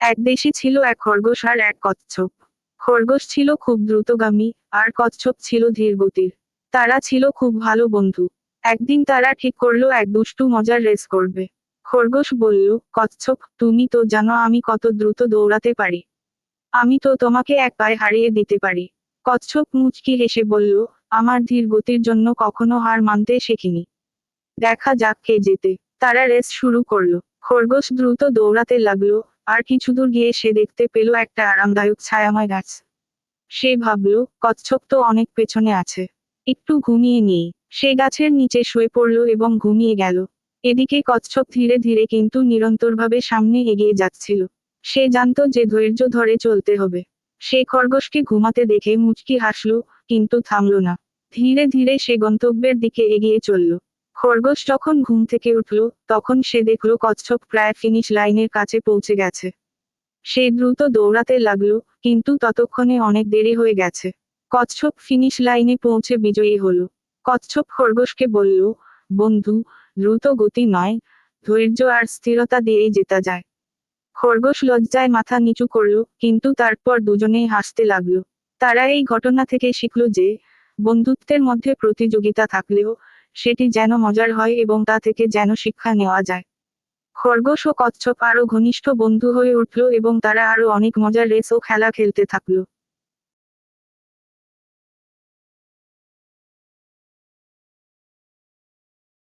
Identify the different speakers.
Speaker 1: এক দেশে ছিল এক খরগোশ আর এক কচ্ছপ। খরগোশ ছিল খুব দ্রুতগামী, আর কচ্ছপ ছিল ধীর গতির তারা ছিল খুব ভালো বন্ধু। একদিন তারা ঠিক করল, এক দুষ্টু মজার রেস করবে। খরগোশ বলল, কচ্ছপ, তুমি তো জানো আমি কত দ্রুত দৌড়াতে পারি। আমি তো তোমাকে এক পায়ে হারিয়ে দিতে পারি। কচ্ছপ মুচকি হেসে বলল, আমার ধীর গতির জন্য কখনো হার মানতে শেখিনি। দেখা যাক কে যেতে তারা রেস শুরু করল। খরগোশ দ্রুত দৌড়াতে লাগল। আর কিছু দূর গিয়ে সে দেখতে পেল একটা আরামদায়ক ছায়াময় গাছ। সে ভাবল, কচ্ছপ তো অনেক পেছনে আছে। একটু ঘুমিয়ে নিই। সে গাছের নিচে শুয়ে পড়ল এবং ঘুমিয়ে গেল। এদিকে কচ্ছপ ধীরে ধীরে কিন্তু নিরন্তরভাবে সামনে এগিয়ে যাচ্ছিল। সে জানতো যে ধৈর্য ধরে চলতে হবে। সে খরগোশকে ঘুমাতে দেখে মুচকি হাসল, কিন্তু থামল না। ধীরে ধীরে সে গন্তব্যের দিকে এগিয়ে চলল। খরগোশ যখন ঘুম থেকে উঠল, তখন সে দেখল কচ্ছপ প্রায় ফিনিশ লাইনের কাছে পৌঁছে গেছে। সে দ্রুত দৌড়াতে লাগল, কিন্তু ততক্ষণে অনেক দেরি হয়ে গেছে। কচ্ছপ ফিনিশ লাইনে পৌঁছে বিজয়ী হলো। কচ্ছপ খরগোশকে বলল, বন্ধু, দ্রুত গতি নয়, ধৈর্য আর স্থিরতা দিয়েই জেতা যায়। খরগোশ লজ্জায় মাথা নিচু করল, কিন্তু তারপর দুজনেই হাসতে লাগল। তারা এই ঘটনা থেকে শিখল যে, বন্ধুত্বের মধ্যে প্রতিযোগিতা থাকলেও সেটি যেন মজার হয় এবং তা থেকে যেন শিক্ষা নেওয়া যায়। খরগোশ ও কচ্ছপ আরও ঘনিষ্ঠ বন্ধু হয়ে উঠল এবং তারা আরও অনেক মজার রেস ও খেলা খেলতে থাকল।